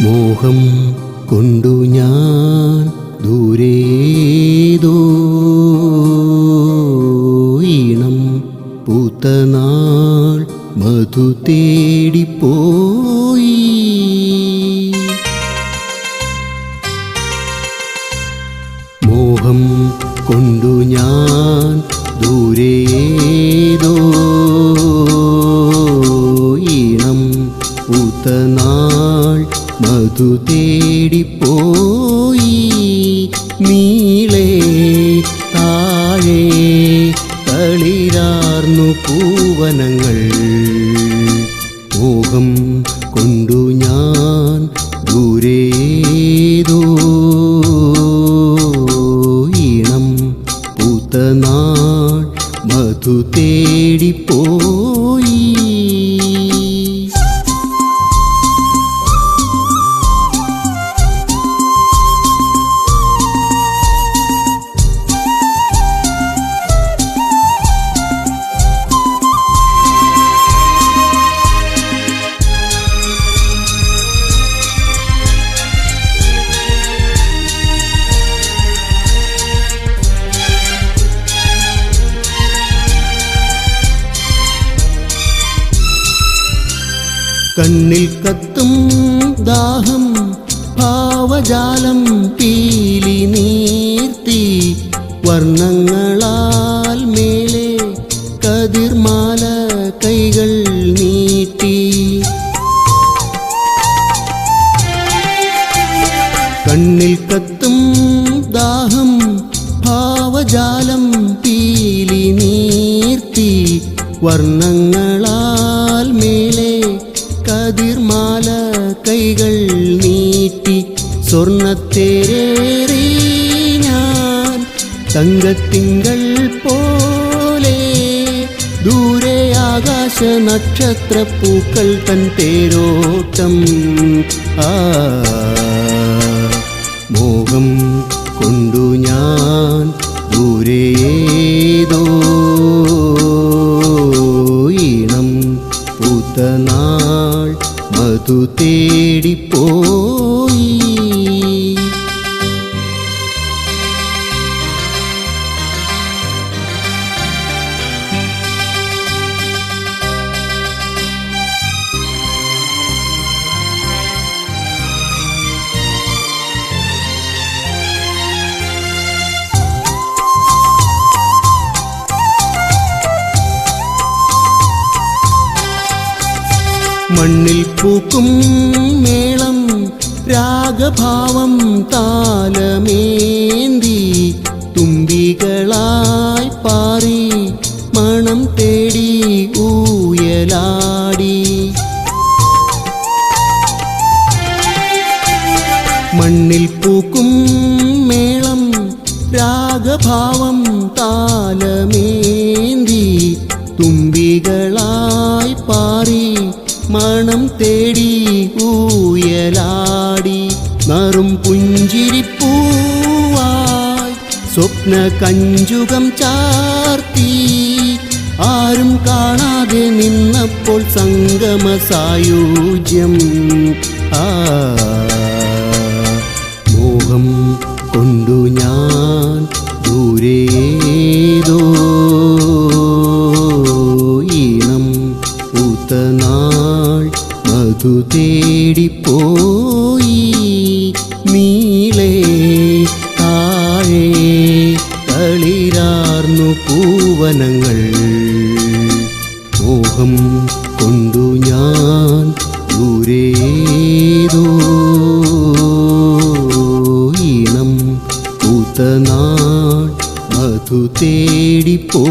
മോഹം കൊണ്ടു ഞാൻ ദൂരേതോ? ഈണം പൂത്തനാൾ മധു തേടിപ്പോയി. മോഹം കൊണ്ടു ഞാൻ ദൂരേതോ? മധു തേടിപ്പോയി. നീളേ താഴെ തളിരാർന്നു പൂവനങ്ങൾ. മോഹം കൊണ്ടു ഞാൻ ദൂരേതോ கண்ணில் கத்தும் தாகம் பாவஜாலம் பீலி நீர்த்தி வர்ணங்களால் மேலே கதிர்மால கைகள் நீட்டி. கண்ணில் கத்தும் தாகம் பாவஜாலம் பீலி நீர்த்தி வர்ணங்களால் കതിർമാല കൈകൾ നീട്ടി സ്വർണത്തേരേറി ഞാൻ തങ്കത്തിങ്കൾ പോലെ ദൂരെ ആകാശ നക്ഷത്ര പൂക്കൾ തൻ തേരോട്ടം ആ മോഹം കൊണ്ടു ഞാൻ ദൂരേതോ ഈണം പൂത്തനാൾ മധു മണ്ണിൽ പൂക്കും മേളം രാഗഭാവം താലമേന്തി തുമ്പികളായി പാറി മണം തേടി ഊയലാടി. മണ്ണിൽ പൂക്കും മേളം രാഗഭാവം താലമേന്തി തുമ്പികളായി പാറി മണം തേടി ഊയലാടി മറും പുഞ്ചിരിപ്പൂവായി സ്വപ്ന കഞ്ചുകം ചാർത്തി ആരും കാണാതെ നിന്നപ്പോൾ സംഗമ സായൂജ്യം ആ മോഹം കൊണ്ടു ഞാൻ ദൂരേതോ? ഈണം പൂത്തനാൾ മധു തേടിപ്പോയി.